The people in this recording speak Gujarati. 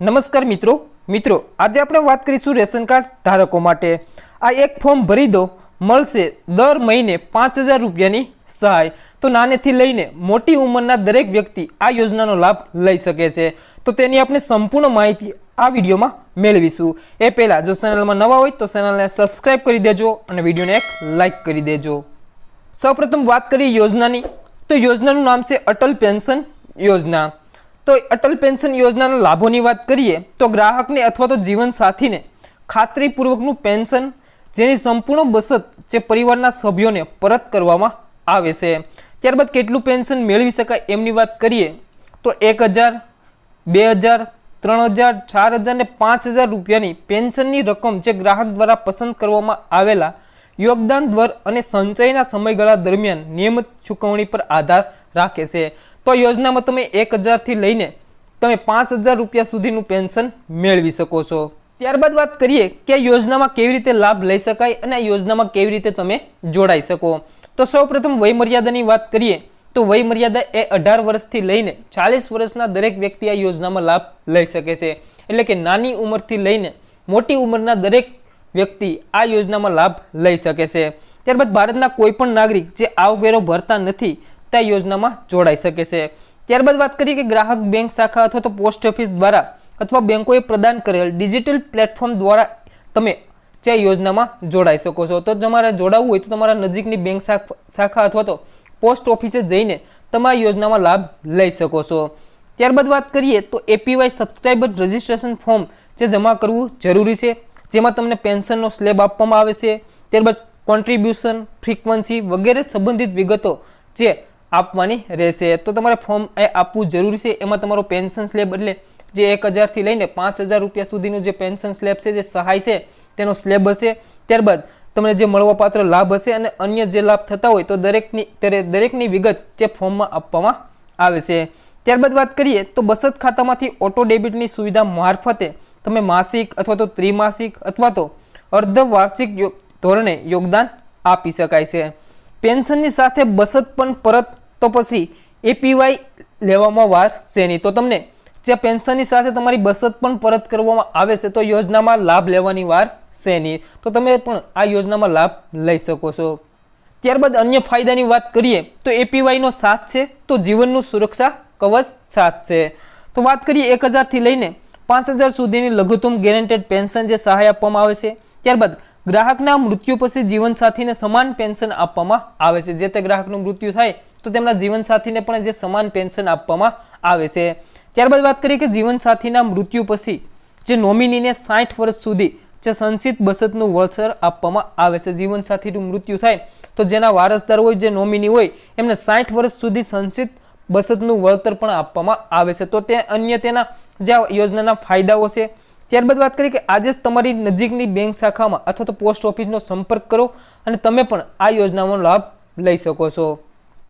નમસ્કાર મિત્રો. મિત્રો, આજે આપણે વાત કરીશું રેશન કાર્ડ ધારકો માટે. આ એક ફોર્મ ભરી દો, મળશે દર મહિને પાંચ હજાર રૂપિયાની સહાય. તો નાનેથી લઈને મોટી ઉંમરના દરેક વ્યક્તિ આ યોજનાનો લાભ લઈ શકે છે. તો તેની આપણે સંપૂર્ણ માહિતી આ વિડીયોમાં મેળવીશું. એ પહેલાં જો ચેનલમાં નવા હોય તો ચેનલને સબસ્ક્રાઈબ કરી દેજો અને વિડીયોને એક લાઇક કરી દેજો. સૌપ્રથમ વાત કરીએ યોજનાની. તો યોજનાનું નામ છે અટલ પેન્શન યોજના. તો અટલ પેન્શન યોજનાના લાભોની વાત કરીએ, તો ગ્રાહકને અથવા તો જીવનસાથીને ખાતરીપૂર્વકનું પેન્શન, જેની સંપૂર્ણ બચત જે પરિવારના સભ્યોને પરત કરવામાં આવે છે. ત્યારબાદ કેટલું પેન્શન મેળવી શકાય એમની વાત કરીએ, તો એક હજાર, બે હજાર, ત્રણ હજાર, ચાર હજાર ને પાંચ હજાર રૂપિયાની પેન્શનની રકમ જે ગ્રાહક દ્વારા પસંદ કરવામાં આવેલા યોગદાન દર અને સંચયના સમયગાળા દરમિયાન નિયમિત ચૂકવણી પર આધાર રાખે છે. તો આ યોજનામાં તમે એક હજારથી લઈને તમે પાંચ હજાર રૂપિયા સુધીનું પેન્શન મેળવી શકો છો. ત્યારબાદ વાત કરીએ કે યોજનામાં કેવી રીતે લાભ લઈ શકાય અને આ યોજનામાં કેવી રીતે તમે જોડાઈ શકો. તો સૌપ્રથમ વયમર્યાદાની વાત કરીએ તો વયમર્યાદા એ અઢાર વર્ષથી લઈને ચાલીસ વર્ષના દરેક વ્યક્તિ આ યોજનામાં લાભ લઈ શકે છે. એટલે કે નાની ઉંમરથી લઈને મોટી ઉંમરના દરેક વ્યક્તિ આ યોજનામાં લાભ લઈ શકે છે. ત્યારબાદ ભારતના કોઈ પણ નાગરિક જે આવકવેરો ભરતા નથી તે યોજનામાં જોડાઈ શકે છે. ત્યારબાદ વાત કરીએ કે ગ્રાહક બેંક શાખા અથવા તો પોસ્ટ ઓફિસ દ્વારા અથવા બેંકોએ પ્રદાન કરેલ ડિજિટલ પ્લેટફોર્મ દ્વારા તમે જે યોજનામાં જોડાઈ શકો છો. તો તમારે જોડાવવું હોય તો તમારા નજીકની બેંક શાખ- અથવા તો પોસ્ટ ઓફિસે જઈને તમે યોજનામાં લાભ લઈ શકો છો. ત્યારબાદ વાત કરીએ તો એપીવાય સબસ્ક્રાઇબર રજિસ્ટ્રેશન ફોર્મ જે જમા કરવું જરૂરી છે. જેમાં તમને પેન્શનનો સ્લેબ આપવામાં આવે છે. ત્યારબાદ કોન્ટ્રીબ્યુશન, ફ્રીક્વન્સી વગેરે સંબંધિત વિગતો જે આપવાની રહેશે. તો તમારે ફોર્મ એ આપવું જરૂરી છે. એમાં તમારો પેન્શન સ્લેબ એટલે જે એક હજારથી લઈને પાંચ હજાર રૂપિયા સુધીનું જે પેન્શન સ્લેબ છે, જે સહાય છે, તેનો સ્લેબ હશે. ત્યારબાદ તમને જે મળવાપાત્ર લાભ હશે અને અન્ય જે લાભ થતા હોય તો દરેકની દરેકની વિગત જે ફોર્મમાં આપવામાં આવે છે. ત્યારબાદ વાત કરીએ તો બચત ખાતામાંથી ઓટો ડેબિટની સુવિધા મારફતે તમે માસિક અથવા તો ત્રિમાસિક અથવા તો અર્ધવાર્ષિક ધોરણે યોગદાન આપી શકાય છે. પેન્શનની સાથે બચત પણ પરત તો પછી એપીવાય લેવામાં વાર છે નહીં તો તમને જે પેન્શનની સાથે તમારી બચત પણ પરત કરવામાં આવે છે, તો યોજનામાં લાભ લેવાની વાર છે નહીં તો તમે પણ આ યોજનામાં લાભ લઈ શકો છો. ત્યારબાદ અન્ય ફાયદાની વાત કરીએ, તો એપીવાયનો સાથ છે, તો જીવનનું સુરક્ષા કવચ સાથ છે. તો વાત કરીએ એક હજારથી લઈને પાંચ હજાર સુધીની લઘુત્તમ ગેરેન્ટેડ પેન્શન જે સહાય આપવામાં આવે છે, ત્યારબાદ ગ્રાહકના મૃત્યુ પછી જીવનસાથીને સમાન પેન્શન આપવામાં આવે છે. જે તે ગ્રાહકનું મૃત્યુ થાય તો તેમના જીવનસાથીને પણ જે સમાન પેન્શન આપવામાં આવે છે. ત્યારબાદ વાત કરીએ કે જીવનસાથીના મૃત્યુ પછી જે નોમિનીને સાઠ વર્ષ સુધી જે સંચિત બચતનું વળતર આપવામાં આવે છે, જીવનસાથીનું મૃત્યુ થાય, તો જેના વારસદાર હોય, જે નોમિની હોય, એમને સાઠ વર્ષ સુધી સંચિત બચતનું વળતર પણ આપવામાં આવે છે. તો તે અન્ય તેના જે યોજનાના ફાયદાઓ છે. ત્યારબાદ વાત કરીએ કે આજે જ તમારી નજીકની બેંક શાખામાં અથવા તો પોસ્ટ ઓફિસનો સંપર્ક કરો અને તમે પણ આ યોજનાનો લાભ લઈ શકો છો.